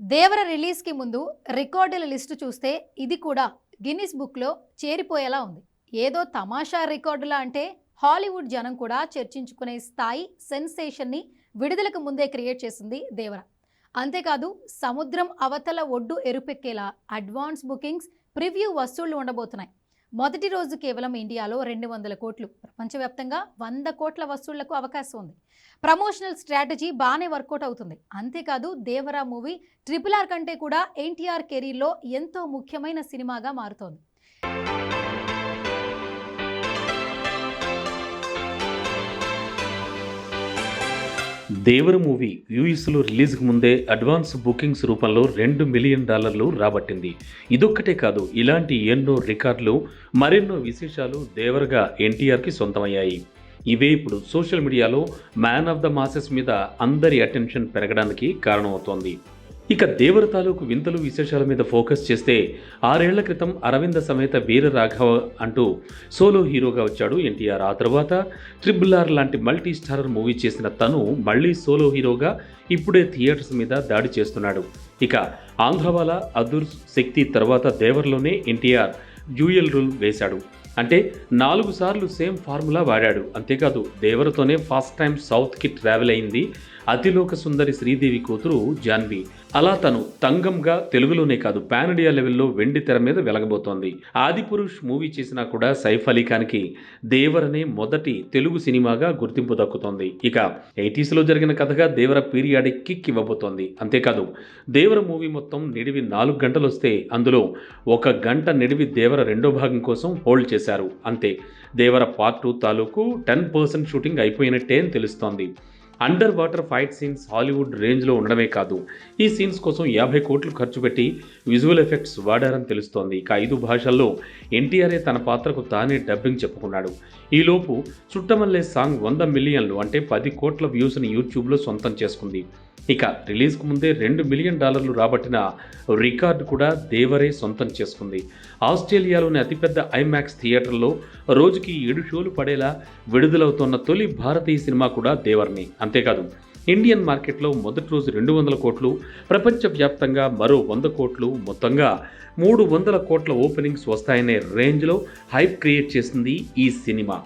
దేవర రిలీజ్కి ముందు రికార్డుల లిస్టు చూస్తే ఇది కూడా గిన్నిస్ బుక్లో చేరిపోయేలా ఉంది. ఏదో తమాషా రికార్డులా అంటే హాలీవుడ్ జనం కూడా చర్చించుకునే స్థాయి సెన్సేషన్ని విడుదలకు ముందే క్రియేట్ చేసింది దేవర. అంతేకాదు సముద్రం అవతల ఒడ్డు ఎరుపెక్కేలా అడ్వాన్స్ బుకింగ్స్ ప్రివ్యూ వసూళ్ళు ఉండబోతున్నాయి. మొదటి రోజు కేవలం ఇండియాలో రెండు వందల కోట్లు. ప్రపంచవ్యాప్తంగా వంద కోట్ల వసూళ్ళకు అవకాశం ఉంది. ప్రమోషనల్ స్ట్రాటజీ బాగానే వర్కౌట్ అవుతుంది. అంతేకాదు దేవరా మూవీ ట్రిపుల్ ఆర్ కంటే కూడా ఎన్టీఆర్ కెరీర్లో ఎంతో ముఖ్యమైన సినిమాగా మారుతోంది. దేవర మూవీ యూఎస్లో రిలీజ్కి ముందే అడ్వాన్స్ బుకింగ్స్ రూపంలో రెండు మిలియన్ డాలర్లు రాబట్టింది. ఇదొక్కటే కాదు ఇలాంటి ఎన్నో రికార్డులు మరెన్నో విశేషాలు దేవరగా ఎన్టీఆర్కి సొంతమయ్యాయి. ఇవే ఇప్పుడు సోషల్ మీడియాలో మ్యాన్ ఆఫ్ ద మాసెస్ మీద అందరి అటెన్షన్ పెరగడానికి కారణమవుతోంది. ఇక దేవర తాలూకు వింతలు విశేషాల మీద ఫోకస్ చేస్తే ఆరేళ్ళ క్రితం అరవింద సమేత వీర రాఘవ అంటూ సోలో హీరోగా వచ్చాడు ఎన్టీఆర్. ఆ తర్వాత ట్రిబుల్ ఆర్ లాంటి మల్టీ స్టారర్ మూవీ చేసిన తను మళ్ళీ సోలో హీరోగా ఇప్పుడే థియేటర్స్ మీద దాడి చేస్తున్నాడు. ఇక ఆంధ్రవాల అదుర్ శక్తి తర్వాత దేవర్లోనే ఎన్టీఆర్ డ్యూయల్ రూల్ వేశాడు. అంటే నాలుగు సార్లు సేమ్ ఫార్ములా వాడాడు. అంతేకాదు దేవరతోనే ఫస్ట్ టైం సౌత్కి ట్రావెల్ అయింది. అతిలోక సుందరి శ్రీదేవి కూతురు జాన్వి. అలా తను తంగంగా తెలుగులోనే కాదు పాన్ ఇండియా లెవెల్లో వెండి తెర మీద వెలగబోతోంది. ఆదిపురుష్ మూవీ చేసినా కూడా సైఫ్ అలీ ఖాన్కి దేవరనే మొదటి తెలుగు సినిమాగా గుర్తింపు దక్కుతోంది. ఇక ఎయిటీస్లో జరిగిన కథగా దేవర పీరియాడిక్ కిక్ ఇవ్వబోతోంది. అంతేకాదు దేవర మూవీ మొత్తం నిడివి నాలుగు గంటలు వస్తే అందులో ఒక గంట నిడివి దేవర రెండో భాగం కోసం హోల్డ్ చేశారు. అంతే దేవర పార్ట్ టూ తాలూకు టెన్ పర్సెంట్ షూటింగ్ అయిపోయినట్టే అని తెలుస్తోంది. Under water fight scenes Hollywood రేంజ్లో ఉండడమే కాదు. ఈ సీన్స్ కోసం యాభై కోట్లు ఖర్చు పెట్టి విజువల్ ఎఫెక్ట్స్ వాడారని తెలుస్తోంది. ఇక ఐదు భాషల్లో ఎన్టీఆర్ఏ తన పాత్రకు తానే డబ్బింగ్ చెప్పుకున్నాడు. ఈలోపు చుట్టమల్లే సాంగ్ వంద మిలియన్లు అంటే పది కోట్ల వ్యూస్ని యూట్యూబ్లో సొంతం చేసుకుంది. ఇక రిలీజ్కు ముందే రెండు మిలియన్ డాలర్లు రాబట్టిన రికార్డు కూడా దేవరే సొంతం చేసుకుంది. ఆస్ట్రేలియాలోని అతిపెద్ద ఐమాక్స్ థియేటర్లో రోజుకి ఏడు షోలు పడేలా విడుదలవుతున్న తొలి భారతీయ సినిమా కూడా దేవర్ని. అంతేకాదు ఇండియన్ మార్కెట్లో మొదటి రోజు రెండు వందల కోట్లు ప్రపంచవ్యాప్తంగా మరో వంద కోట్లు మొత్తంగా మూడు వందల కోట్ల ఓపెనింగ్స్ వస్తాయనే రేంజ్లో హైప్ క్రియేట్ చేసింది ఈ సినిమా.